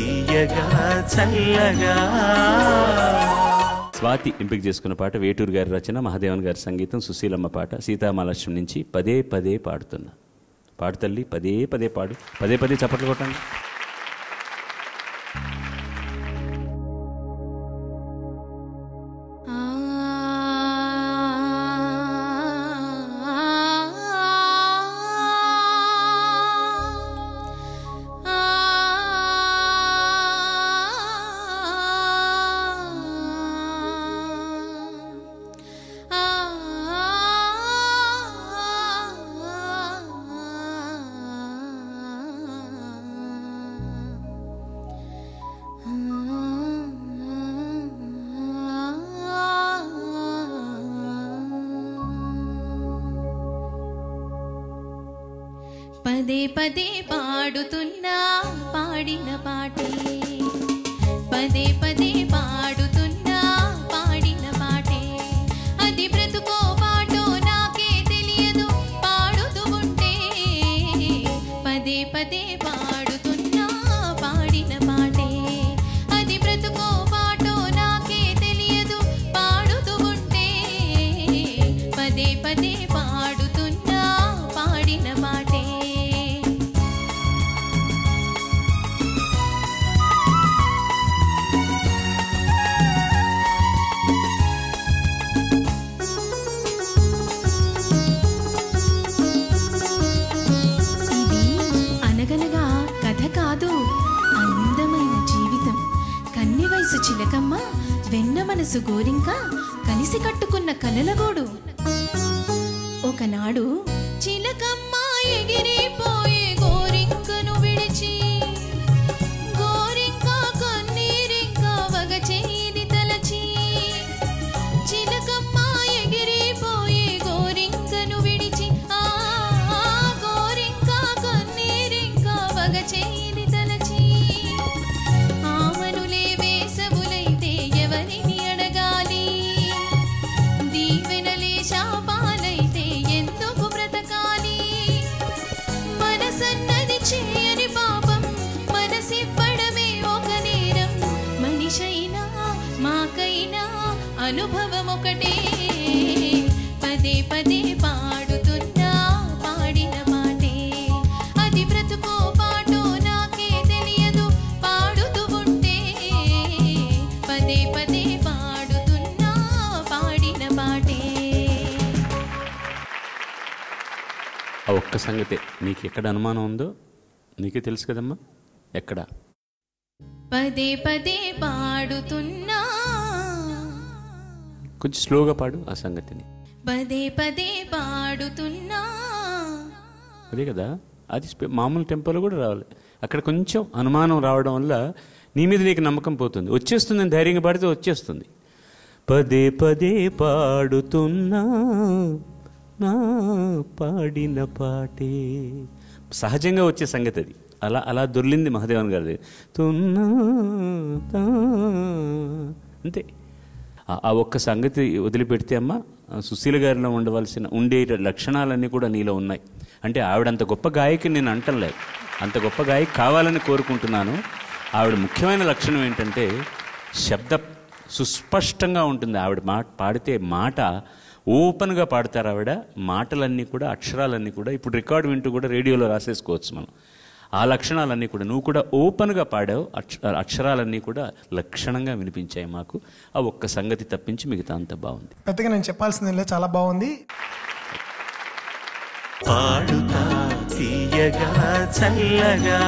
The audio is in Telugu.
తీయగా చల్లగా. స్వాతి ఎంపిక చేసుకున్న పాట వేటూరు గారి రచన మహాదేవన్ గారి సంగీతం సుశీలమ్మ పాట సీతామహాలక్ష్మి నుంచి పదే పదే పాడుతున్నా. పాడు తల్లి పదే పదే పాడు. పదే పదే చప్పట్లు కొట్టండి. పదే పదే పాడుతున్నా పాడిన పాటే. పదే పదే పాడుతున్నా పాడిన పాటే. అది బ్రతుకో పాటో నాకే తెలియదు పాడుతూ ఉంటే. పదే పదే పాడు వెన్న మనసు గోరింక కలిసి కట్టుకున్న కలలగోడు. ఒకనాడు చిలకమ్మ ఎగిరిపోయి అనుభవం ఒకటే పదే పదే పాడుతున్నా పాడిన మాటే. అది బ్రతుకో పాటో నాకే తెలియదు పాడుతూ ఉంటే. పదే పదే పాడుతున్నా పాడిన పాటే ఆ ఒక్క సంగతే నీకు ఎక్కడ అనుమానం ఉందో నీకే తెలుసు కదమ్మా? ఎక్కడ? పదే పదే పాడుతున్నా కొంచెం స్లోగా పాడు ఆ సంగతిని. పదే పదే పాడుతున్నా. అదే కదా? అది మామూలు టెంపోలో కూడా రావాలి. అక్కడ కొంచెం అనుమానం రావడం వల్ల నీ మీద నీకు నమ్మకం పోతుంది. వచ్చేస్తుంది అని ధైర్యంగా పాడితే వచ్చేస్తుంది. పదే పదే పాడుతున్నా నా పాడిన పాటే. సహజంగా వచ్చే సంగతి అది. అలా అలా దొర్లింది మహాదేవన్ గారిది తున్నా తా. అంతే. ఆ- ఒక్క సంగతి వదిలిపెడితే అమ్మ సుశీల గారిలో ఉండవలసిన ఉండే లక్షణాలన్నీ కూడా నీలో ఉన్నాయి. అంటే ఆవిడ అంత గొప్ప గాయకి నేను అంటలే. అంత గొప్ప గాయకి కావాలని కోరుకుంటున్నాను. ఆవిడ ముఖ్యమైన లక్షణం ఏంటంటే శబ్ద సుస్పష్టంగా ఉంటుంది ఆవిడ మాట పాడితే మాట ఓపెన్గా పాడతారు ఆవిడ. మాటలన్నీ కూడా అక్షరాలన్నీ కూడా ఇప్పుడు రికార్డు వింటూ కూడా రేడియోలో రాసేసుకోవచ్చు మనం. ఆ లక్షణాలన్నీ కూడా నువ్వు కూడా ఓపెన్గా పాడావు. అక్ష అక్షరాలన్నీ కూడా లక్షణంగా వినిపించాయి మాకు. ఆ ఒక్క సంగతి తప్పించి మిగతా అంతా బాగుంది. పెద్దగా నేను చెప్పాల్సింది చాలా బాగుంది. పాడుతా తీయగా చల్లగా.